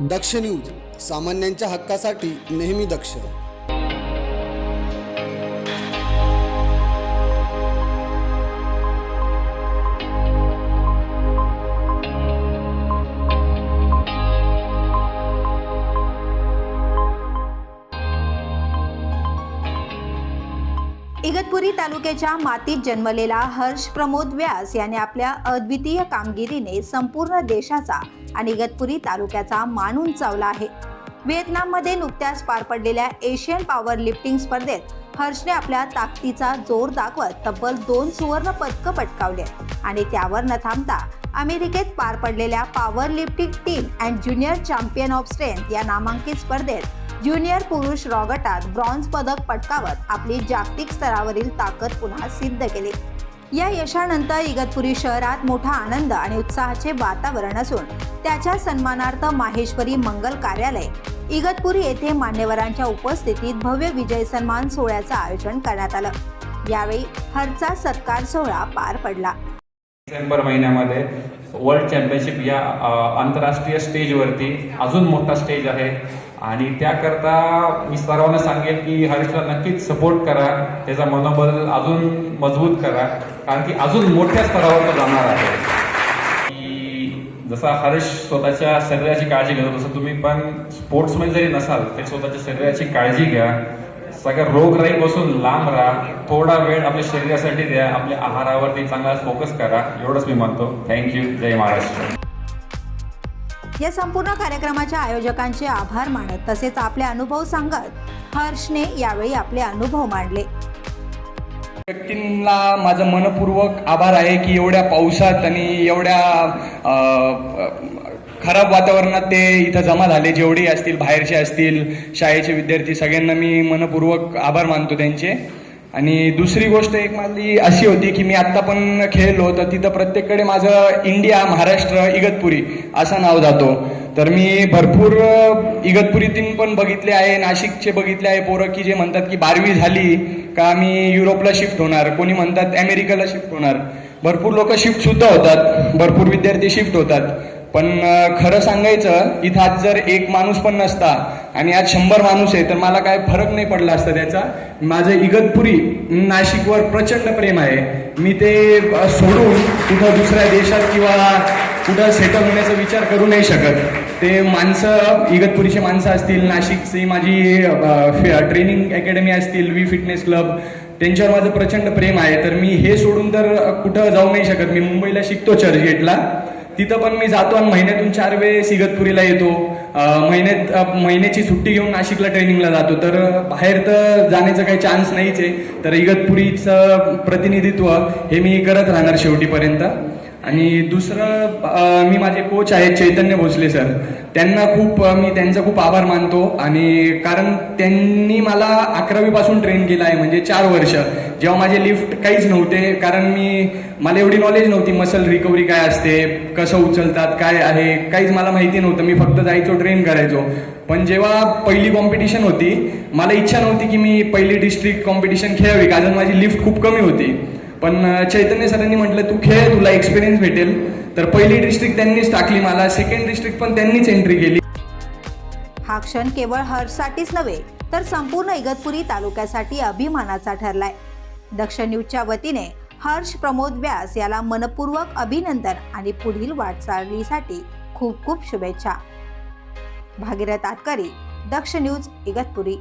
दक्ष news सामान्यांच्या हक्कासाठी नेहमी दक्ष. इगतपुरी तालुक्याच्या मातीत जन्मलेला हर्ष प्रमोद व्यास याने आपल्या अद्वितीय कामगिरीने संपूर्ण देशाचा आणि इगतपुरी तालुक्याचा मान उंचावला आहे. व्हिएतनाममध्ये नुकत्याच पार पडलेल्या एशियन पॉवर लिफ्टिंग स्पर्धेत हर्षने आपल्या ताकदीचा जोर दाखवत तब्बल दोन सुवर्ण पदकं पटकावले आणि त्यावर न थांबता अमेरिकेत पार पडलेल्या powerlifting team and junior champion of strength या नामांकित स्पर्धेत ज्युनियर पुरुष रॉगटात ब्रॉन्झ पदक पटकावत आपली जागतिक स्तरावरील ताकद पुन्हा सिद्ध केली. या यशानंतर इगतपुरी शहरात मोठा आनंद आणि उत्साहाचे वातावरण असून त्याच्या सन्मानार्थ माहेश्वरी मंगल कार्यालय इगतपुरी येथे मान्यवरांच्या उपस्थितीत भव्य विजय सन्मान सोहळ्याचं आयोजन करण्यात आलं. यावेळी हरचा सत्कार सोहळा पार पडला. डिसेंबर महिन्यामध्ये वर्ल्ड चॅम्पियनशिप या आंतरराष्ट्रीय स्टेजवरती अजून मोठा स्टेज आहे. आणि त्याकरता मी सर्वांना सांगेन की हर्षला नक्कीच सपोर्ट करा. त्याचा मनोबल अजून मजबूत करा. कारण की अजून मोठ्या स्तरावर तो जाणार आहे. की जसा हर्ष स्वतःच्या शरीराची काळजी घेतो तसं तुम्ही पण स्पोर्ट्समॅन जरी नसाल तरी स्वतःच्या शरीराची काळजी घ्या. सगळ्या रोगराईपासून लांब राहा. थोडा वेळ आपल्या शरीरासाठी द्या. आपल्या आहारावरती चांगला फोकस करा. एवढंच मी म्हणतो. थँक्यू जय महाराष्ट्र. या संपूर्ण कार्यक्रमाच्या आयोजकांचे आभार मानत तसेच आपले अनुभव सांगत हर्षने यावेळी आपले अनुभव मांडले. व्यक्तींना माझं मनपूर्वक आभार आहे की एवढ्या पावसात आणि एवढ्या खराब वातावरणात ते इथं जमा झाले. जेवढे असतील बाहेरचे असतील शाळेचे विद्यार्थी सगळ्यांना मी मनपूर्वक आभार मानतो त्यांचे. आणि दुसरी गोष्ट एक माझी अशी होती की मी आत्ता पण खेळलो तर तिथं प्रत्येककडे माझं इंडिया महाराष्ट्र इगतपुरी असं नाव जातो. तर मी भरपूर इगतपुरीतून पण बघितले आहे नाशिकचे बघितले आहे पोरं की जे म्हणतात की बारवी झाली का मी युरोपला शिफ्ट होणार. कोणी म्हणतात अमेरिकेला शिफ्ट होणार. भरपूर लोक शिफ्ट सुद्धा होतात. भरपूर विद्यार्थी शिफ्ट होतात. पण खरं सांगायचं इथं आज जर एक माणूस पण नसता आणि आज शंभर माणूस आहे तर मला काय फरक नाही पडला असता त्याचा. माझं इगतपुरी नाशिकवर प्रचंड प्रेम आहे. मी ते सोडून कुठं दुसऱ्या देशात किंवा कुठं सेटल होण्याचा विचार करू नाही शकत. ते माणसं इगतपुरीचे माणसं असतील नाशिकची माझी ट्रेनिंग अकॅडमी असतील वी फिटनेस क्लब त्यांच्यावर माझं प्रचंड प्रेम आहे. तर मी हे सोडून तर कुठं जाऊ नाही शकत. मी मुंबईला शिकतो चर्चगेटला. तिथं पण मी जातो आणि महिन्यातून चार वेळेस इगतपुरीला येतो. महिन्यात महिन्याची सुट्टी घेऊन नाशिकला ट्रेनिंगला जातो. तर बाहेर तर जाण्याचा काही चान्स नाहीच आहे. तर इगतपुरीचं प्रतिनिधित्व हे मी करत राहणार शेवटीपर्यंत. आणि दुसरं मी माझे कोच आहेत चैतन्य भोसले सर. त्यांना खूप मी त्यांचा खूप आभार मानतो. आणि कारण त्यांनी मला अकरावीपासून ट्रेन केलं आहे म्हणजे चार वर्ष. जेव्हा माझे लिफ्ट काहीच नव्हते कारण मी मला एवढी नॉलेज नव्हती मसल रिकव्हरी काय असते कसं उचलतात काय आहे काहीच मला माहिती नव्हतं. मी फक्त जायचो ट्रेन करायचो. पण जेव्हा पहिली कॉम्पिटिशन होती मला इच्छा नव्हती की मी पहिली डिस्ट्रिक्ट कॉम्पिटिशन खेळावी कारण माझी लिफ्ट खूप कमी होती. पण चैतन्य सरांनी म्हटलं तू खेळ तुला एक्सपिरियन्स भेटेल. तर पहिली डिस्ट्रिक्ट त्यांनीच टाकली मला सेकंड डिस्ट्रिक्ट पण त्यांनीच एंट्री केली. हा क्षण केवळ हर्षसाठीच नव्हे तर संपूर्ण इगतपुरी तालुक्यासाठी अभिमानाचा ठरलाय. दक्ष न्यूजच्या वतीने हर्ष प्रमोद व्यास याला मनपूर्वक अभिनंदन आणि पुढील वाटचालीसाठी खूप खूप शुभेच्छा. भागीरथ आतकरी दक्ष न्यूज इगतपुरी.